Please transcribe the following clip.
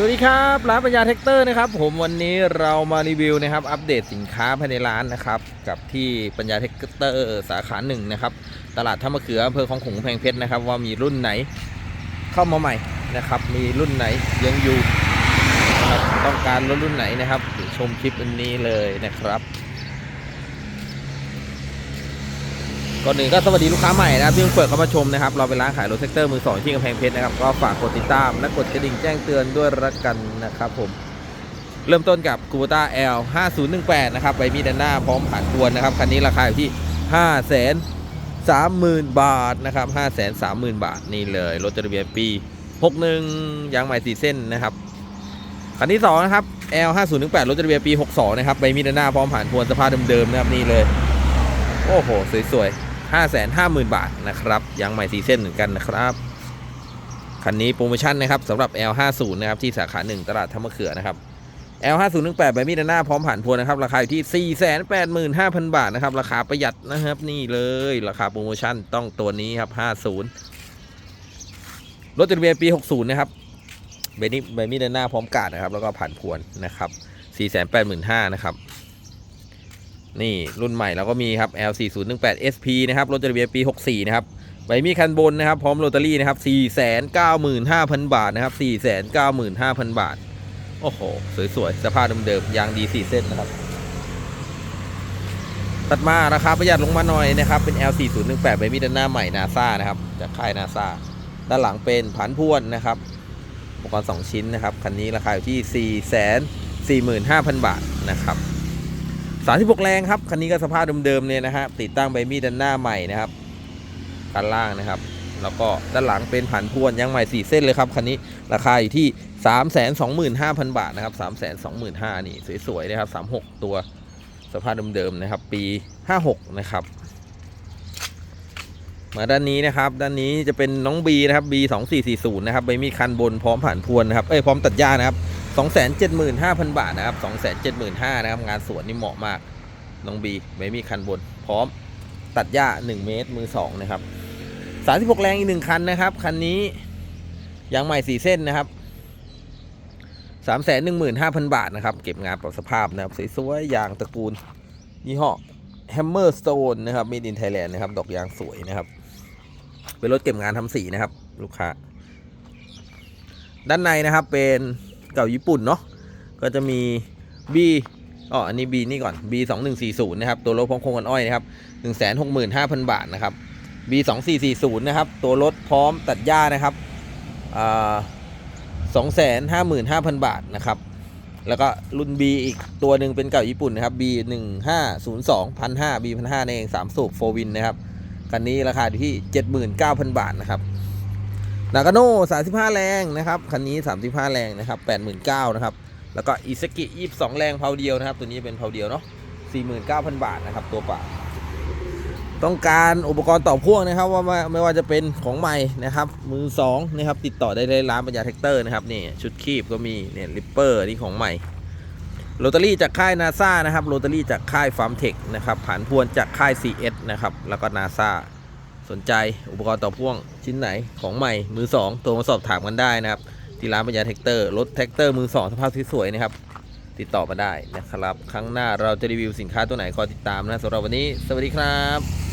สวัสดีครับร้านปัญญาแท็กเตอร์นะครับผมวันนี้เรามารีวิวนะครับอัปเดตสินค้าภายในร้านนะครับกับที่ปัญญาแท็กเตอร์สาขาหนึ่งนะครับตลาดท่ามะเขืออำเภอของขลุงแพงเพชรนะครับว่ามีรุ่นไหนเข้ามาใหม่นะครับมีรุ่นไหนยังอยู่นะครับต้องการรถรุ่นไหนนะครับชมคลิปอันนี้เลยนะครับ ก่อนหนึ่งก็สวัสดีลูกค้าใหม่นะครับที่เพิ่งเปิดเข้ามาชมนะครับเราเป็นร้านขายรถแท็กเตอร์มือสองที่กำแพงเพชรนะครับก็ฝากกดติดตามและกดกระดิ่งแจ้งเตือนด้วยละกันนะครับผมเริ่มต้นกับ c u b a L 5018นะครับใบมีดด้านหน้าพร้อมผ่านทวนนะครับคันนี้ราคาอยู่ที่ 5 3 0 0 0 0 บาทนะครับ5 3 0 0 0 0 บาทนี่เลยรถจดทะเบียนปี 61ยางใหม่สีเส้นนะครับคันที่2นะครับ L 5018รถจดทะเบียนปี 62นะครับใบมีดด้านหน้าพร้อมผ่านทวนสภาพเดิมๆนะครับนี่เลย โอ้โห สวยๆ 550,000 บาทนะครับยางใหม่สีเส้นเหมือนกันนะครับคันนี้โปรโมชั่นนะครับสำหรับ L50 นะครับที่สาขา 1 ตลาดท่ามเขือนะครับ L5018 ใบมีดานหน้าพร้อมผ่านพวนนะครับ ราคาอยู่ที่ 485,000 บาทนะครับ ราคาประหยัดนะครับนี่เลยราคาโปรโมชั่นต้องตัวนี้ครับ 50 รถจดทะเบียนปี 60 นะครับใบนี้ใบมีดานหน้าพร้อมกาดนะครับ แล้วก็ผ่านพวนนะครับ 485,000นะครับ นี่รุ่นใหม่เราก็มีครับ L4018 SP นะครับรถจดทะเบียนปี 64 นะครับใบมีคันบนนะครับ พร้อมโรตารี่นะครับ 495,000 บาทนะครับ 495,000 บาท โอ้โห สวยๆ สภาพเดิมๆยางดีสี่เส้นนะครับ ตัดมาราคาประหยัดลงมาหน่อยนะครับ เป็น L4018 ใบมีดด้านหน้าใหม่นาซานะครับจากค่ายนาซาด้านหลังเป็นผันพวนนะครับอุปกรณ์2ชิ้นนะครับ คันนี้ราคาอยู่ที่ 445,000 บาทนะครับ 36 แรงครับ คันนี้ก็สภาพเดิมๆเนี่ยนะฮะติดตั้งใบมีดด้านหน้าใหม่นะครับด้านล่างนะครับ แล้วก็ด้านหลังเป็นผันพวนยางใหม่ 4 เส้นเลยครับ คันนี้ราคาอยู่ที่ 325,000 บาทนะครับ 325,000นี่สวยๆนะครับ 36 ตัวสภาพเดิมๆนะครับ ปี 56 นะครับ มาด้านนี้นะครับ ด้านนี้จะเป็นน้อง B นะครับ B 2440 นะครับใบมีดคันบนพร้อมผ่านพวนนะครับ เอ้ยพร้อมตัดหญ้านะครับ 275,000 บาทนะครับ275,000นะครับ งานสวนนี่เหมาะมาก น้อง B ใบมีดคันบน พร้อมตัดหญ้า 1 เมตรมือ 2 นะครับ 36 แรงอีกหนึ่งคันนะครับ คันนี้ยางใหม่ 4 เส้นนะครับ 315,000 บาทนะครับ เก็บงานปรับสภาพนะครับสวยๆยางตระกูล ยี่ห้อ Hammer Stone นะครับ Made in Thailand นะครับ ดอกยางสวยนะครับ เป็นรถเก็บงานทำสีนะครับ ลูกค้า ด้านในนะครับเป็น เก่าญี่ปุ่นเนาะก็จะมี B อ๋ออันนี้ B นี่ก่อน B 2 1 4 0นะครับตัวรถพร้อมโครงกันอ้อยนะครับ165,000 บาทนะครับ B 2 4 4 0นะครับตัวรถพร้อมตัดหญ้านะครับอ่า255,000บาทนะครับแล้วก็รุ่น B อีกตัวหนึ่งเป็นเก่าญี่ปุ่นนะครับ B 1 5 0 2 1 5 B 1 5นั่นเอง3สูบ4วินนะครับคันนี้ราคาอยู่ที่ 79,000 บาทนะครับ นากาโน่35 แรงนะครับ คันนี้ 35 แรงนะครับ89,000นะครับ แล้วก็อิซากิ22 แรงเพาเดียวนะครับ ตัวนี้เป็นเพาเดียวเนาะ49,000 บาทนะครับ ตัวเปล่าต้องการอุปกรณ์ต่อพ่วงนะครับ ว่าไม่ไมว่าจะเป็นของใหม่นะครับ มือ2นะครับ ติดต่อได้เลยร้านปัญญาแท็กเตอร์นะครับนี่ชุดคีบก็มีเนี่ยลิปเปอร์นี่ของใหม่โรตารี่จากค่ายนาซานะครับโรตารี่จากค่ายฟาร์มเทคนะครับ ผ่านพวนจากค่าย CS นะครับ แล้วก็นาซา สนใจอุปกรณ์ต่อพ่วงชิ้นไหนของใหม่มือ2ตัวมาสอบถามกันได้นะครับ ที่ร้านปัญญาแท็กเตอร์รถแท็กเตอร์มือ2สภาพสวยๆนะครับ ติดต่อมาได้นะครับ ครั้งหน้าเราจะรีวิวสินค้าตัวไหนคอยติดตามนะสำหรับวันนี้ สวัสดีครับ